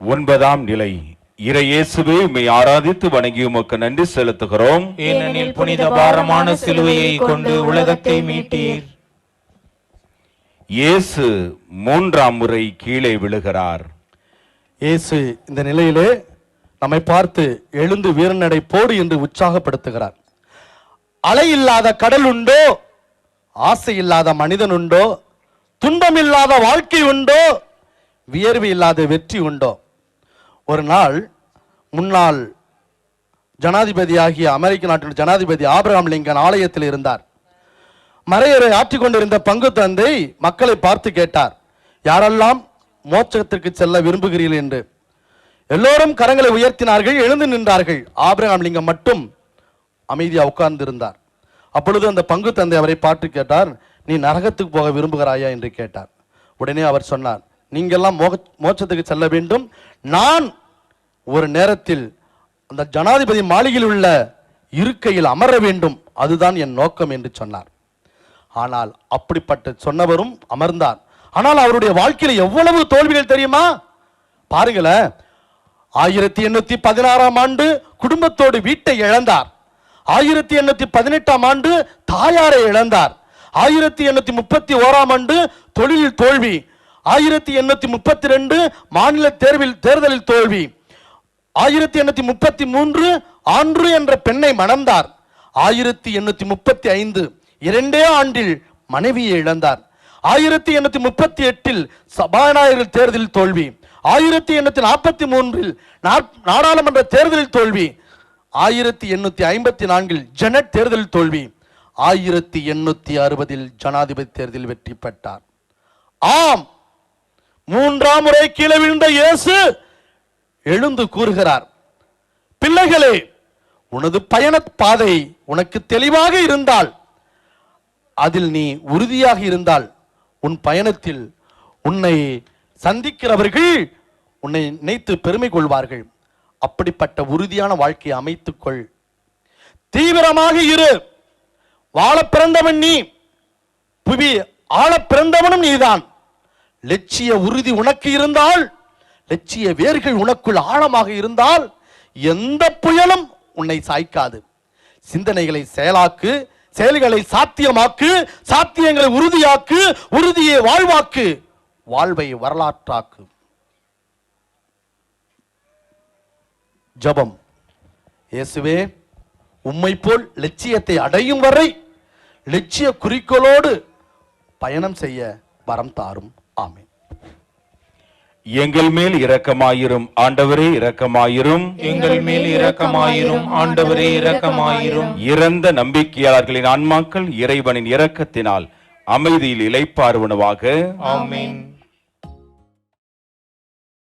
ஒன்பதாம் நிலை. இறையேசுவே உம்மை ஆராதித்து வணங்கி உமக்கு நன்றி செலுத்துகிறோம். ஏனெனில் புனித பாரமான சிலுவையை கொண்டு உலகத்தை மீட்டீர். இயேசு மூன்றாம் முறை கீழே விழுகிறார். இயேசு இந்த நிலையிலே நம்மை பார்த்து எழுந்து வீரநடை போடு என்று உற்சாகப்படுத்துகிறார். அலை இல்லாத கடல் உண்டோ? ஆசை இல்லாத மனிதன் உண்டோ? துன்பம் இல்லாத வாழ்க்கை உண்டோ? வியர்வு இல்லாத வெற்றி உண்டோ? ஒரு நாள் முன்னாள் ஜனாதிபதியாகிய அமெரிக்க நாட்டின் ஜனாதிபதி ஆபிரகாம் லிங்கன் ஆலயத்தில் இருந்தார். மறையரை ஆற்றிக் கொண்டிருந்த பங்கு தந்தை மக்களை பார்த்து கேட்டார் யாரெல்லாம் மோட்சத்திற்கு செல்ல விரும்புகிறீர்கள் என்று? எல்லோரும் கரங்களை உயர்த்தினார்கள் எழுந்து நின்றார்கள். ஆபிரகாம் லிங்கம் மட்டும் அமைதியா உட்கார்ந்து இருந்தார் அப்பொழுது அந்த பங்கு தந்தை அவரை பார்த்து கேட்டார் நீ நரகத்துக்கு போக விரும்புகிறாயா? என்று கேட்டார். உடனே அவர் சொன்னார் நீங்கெல்லாம் மோக மோட்சத்துக்கு செல்ல வேண்டும். நான் ஒரு நேரத்தில் அந்த ஜனாதிபதி மாளிகையில் உள்ள இருக்கையில் அமர வேண்டும். அதுதான் என் நோக்கம் என்று சொன்னார். ஆனால் அப்படிப்பட்ட சொன்னவரும் அமர்ந்தார். ஆனால் அவருடைய வாழ்க்கையில் எவ்வளவு தோல்விகள் தெரியுமா? பாருங்களேன். ஆயிரத்தி எண்ணூத்தி பதினாறாம் ஆண்டு குடும்பத்தோடு வீட்டை இழந்தார். ஆயிரத்தி எண்ணூத்தி பதினெட்டாம் ஆண்டு தாயாரை இழந்தார். ஆயிரத்தி எண்ணூத்தி முப்பத்தி ஓராம் ஆண்டு தொழிலில் தோல்வி. ஆயிரத்தி எண்ணூத்தி முப்பத்தி ரெண்டு மாநில தேர்வில் தேர்தலில் தோல்வி. ஆயிரத்தி எண்ணூத்தி முப்பத்தி மூன்று ஆன்று என்ற பெண்ணை மணந்தார். ஆயிரத்தி எண்ணூத்தி முப்பத்தி ஐந்து இரண்டே ஆண்டில் மனைவியை இழந்தார். ஆயிரத்தி எண்ணூத்தி முப்பத்தி எட்டில் சபாநாயகர் தேர்தலில் தோல்வி. ஆயிரத்தி எண்ணூத்தி நாற்பத்தி மூன்றில் நாடாளுமன்ற தேர்தலில் தோல்வி. ஆயிரத்தி எண்ணூத்தி ஐம்பத்தி நான்கில் ஜெனட் தேர்தலில் தோல்வி. ஆயிரத்தி எண்ணூத்தி அறுபதில் ஜனாதிபதி தேர்தலில் வெற்றி பெற்றார். ஆம் மூன்றாம் முறை கீழே விழுந்த இயேசு எழுந்து கூறுகிறார் பிள்ளைகளே உனது பயண பாதை உனக்கு தெளிவாக இருந்தால் அதில் நீ உறுதியாக இருந்தால் உன் பயணத்தில் உன்னை சந்திக்கிறவர்கள் உன்னை நினைத்து பெருமை கொள்வார்கள். அப்படிப்பட்ட உறுதியான வாழ்க்கையை அமைத்துக்கொள். தீவிரமாக இரு. வாழ பிறந்தவன் நீ. புவி ஆழ பிறந்தவனும் நீதான். லட்சிய உறுதி உனக்கு இருந்தால் லட்சிய வேர்கள் உனக்குள் ஆழமாக இருந்தால் எந்த புயலும் உன்னை சாய்க்காது. சிந்தனைகளை செயலாக்கு செயல்களை சாத்தியமாக்கு சாத்தியங்களை உறுதியாக்கு உறுதியை வாழ்வாக்கு வாழ்வை வரலாற்றாக்கு. ஜெபம். இயேசுவே உம்மை போல் லட்சியத்தை அடையும் வரை லட்சிய குறிக்கோளோடு பயணம் செய்ய வரம் தாரும். ஆமென். எங்கள் மேல் இரக்கமாயிரும் ஆண்டவரே இரக்கமாயிரும். எங்கள் மேல் இரக்கமாயிரும் ஆண்டவரே இரக்கமாயிரும். இறந்த நம்பிக்கையாளர்களின் ஆன்மாக்கள் இறைவனின் இரக்கத்தினால் அமைதியில் இளைப்பாறுவனவாக ஆமென்.